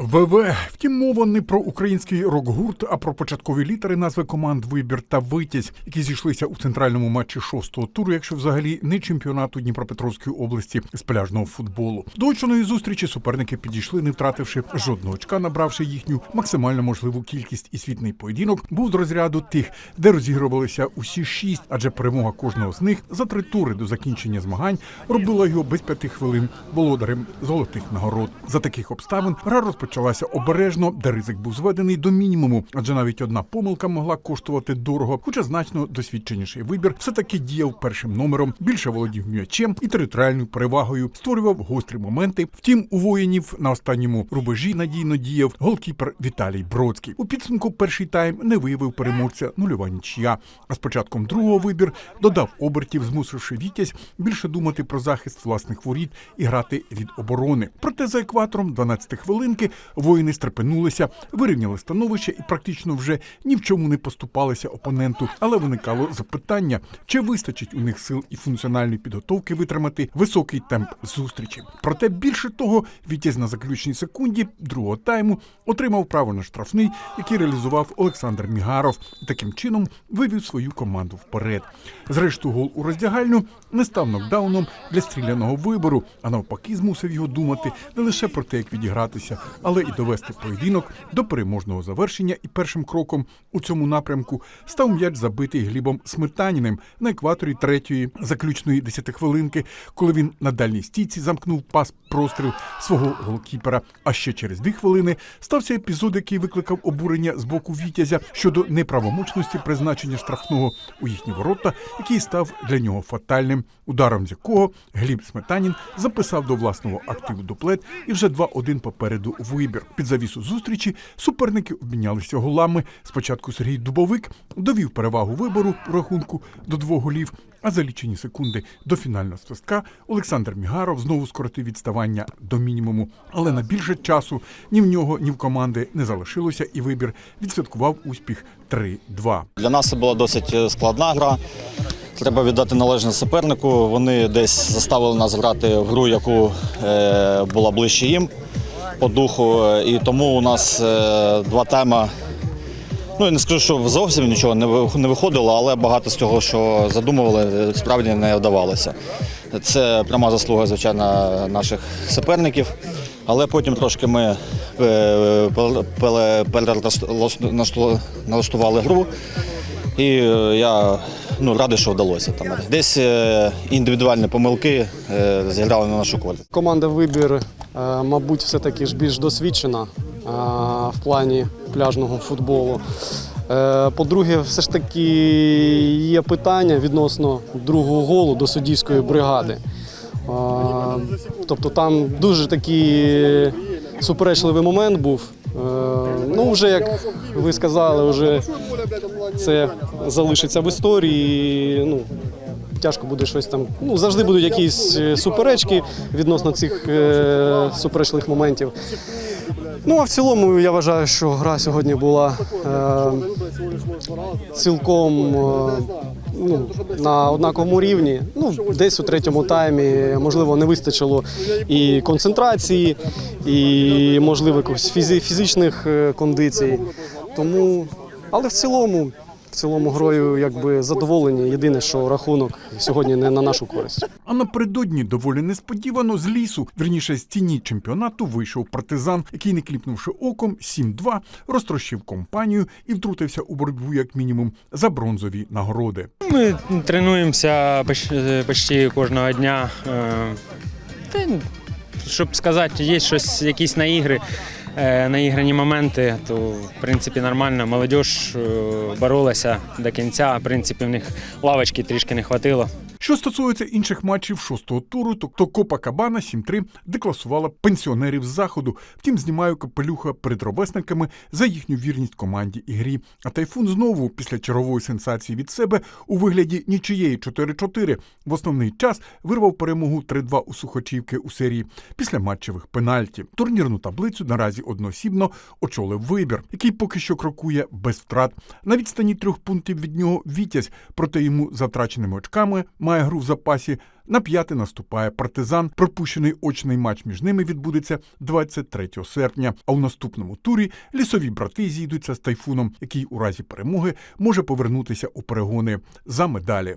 ВВ. Втім, мова не про український рок-гурт, а про початкові літери назви команд Вибір та Витязь, які зійшлися у центральному матчі шостого туру, якщо взагалі не чемпіонату Дніпропетровської області з пляжного футболу. До очної зустрічі суперники підійшли, не втративши жодного очка, набравши їхню максимально можливу кількість і світний поєдинок був з розряду тих, де розігрувалися усі шість, адже перемога кожного з них за три тури до закінчення змагань робила його без п'яти хвилин володарем золотих нагород. За таких обставин гра розпочалася обережно, де ризик був зведений до мінімуму, адже навіть одна помилка могла коштувати дорого, хоча значно досвідченіший вибір все таки діяв першим номером, більше володів м'ячем і територіальною перевагою, створював гострі моменти. Втім, у воїнів на останньому рубежі надійно діяв голкіпер Віталій Бродський. У підсумку перший тайм не виявив переможця нульова нічия. А з початком другого вибір додав обертів, змусивши Вітязь більше думати про захист власних воріт і грати від оборони. Проте за екватором 12 хвилинки воїни стрепенулися, вирівняли становище і практично вже ні в чому не поступалися опоненту. Але виникало запитання, чи вистачить у них сил і функціональної підготовки витримати високий темп зустрічі. Проте більше того, Вітязь на заключній секунді другого тайму отримав право на штрафний, який реалізував Олександр Мігаров, і таким чином вивів свою команду вперед. Зрештою, гол у роздягальню не став нокдауном для стріляного вибору, а навпаки, змусив його думати не лише про те, як відігратися, але і довести поєдинок до переможного завершення. І першим кроком у цьому напрямку став м'яч забитий Глібом Сметаніним на екваторі третьої заключної десятихвилинки, коли він на дальній стійці замкнув пас простріл свого голкіпера. А ще через дві хвилини стався епізод, який викликав обурення з боку Вітязя щодо неправомочності призначення штрафного у їхні ворота, який став для нього фатальним ударом, з якого Гліб Сметанін записав до власного активу дуплет і вже 2-1 попереду вибір. Під завісу зустрічі суперники обмінялися голами. Спочатку Сергій Дубовик довів перевагу вибору у рахунку до двох голів. А за лічені секунди до фінального свистка Олександр Мігаров знову скоротив відставання до мінімуму. Але на більше часу ні в нього, ні в команди не залишилося, і вибір відсвяткував успіх 3-2. Для нас це була досить е, складна гра. Треба віддати належне супернику. Вони десь заставили нас грати в гру, яку е, була ближче їм по духу. І тому у нас е, два теми. Ну, я не скажу, що зовсім нічого не виходило, але багато з того, що задумували, е, справді не вдавалося. Це пряма заслуга, звичайно, наших суперників. Але потім трошки ми е, пеле- пеле- перелашту- налаштували гру. І е, я ну, радий, що вдалося. Там. Десь е, індивідуальні помилки е, зіграли на нашу користь. Команда вибір, е, мабуть, все-таки ж більш досвідчена в плані пляжного футболу. По-друге, все ж таки є питання відносно другого голу до суддівської бригади. Тобто там дуже такий суперечливий момент був. Ну, вже як ви сказали, вже це залишиться в історії. Ну, тяжко буде щось там. Ну, завжди будуть якісь е, суперечки відносно цих е, суперечливих моментів. Ну, а в цілому я вважаю, що гра сьогодні була е, цілком е, ну, на однаковому рівні. Ну, десь у третьому таймі, можливо, не вистачило і концентрації, і, можливо, якихось фізичних е, кондицій. Тому, але в цілому. В цілому грою якби задоволені. Єдине, що рахунок сьогодні не на нашу користь. А напередодні доволі несподівано з лісу, вірніше з тіні чемпіонату, вийшов партизан, який, не кліпнувши оком, 7-2 розтрощив компанію і втрутився у боротьбу як мінімум за бронзові нагороди. Ми тренуємося поч- почти кожного дня. Е, Та, щоб сказати, є щось, якісь наігри, е, наіграні моменти, то в принципі нормально. Молодіж боролася до кінця. В принципі, в них лавочки трішки не хватило. Що стосується інших матчів шостого туру, то, то Копа Кабана 7-3 декласувала пенсіонерів з заходу. Втім, знімаю капелюха перед ровесниками за їхню вірність команді і грі. А тайфун знову після чергової сенсації від себе у вигляді нічиєї 4-4 в основний час вирвав перемогу 3-2 у Сухочівки у серії після матчевих пенальті. Турнірну таблицю наразі одноосібно очолив вибір, який поки що крокує без втрат. На відстані трьох пунктів від нього Вітязь, проте йому за втраченими очками має гру в запасі На п'яте наступає партизан. Пропущений очний матч між ними відбудеться 23 серпня. А у наступному турі лісові брати зійдуться з тайфуном, який у разі перемоги може повернутися у перегони за медалі.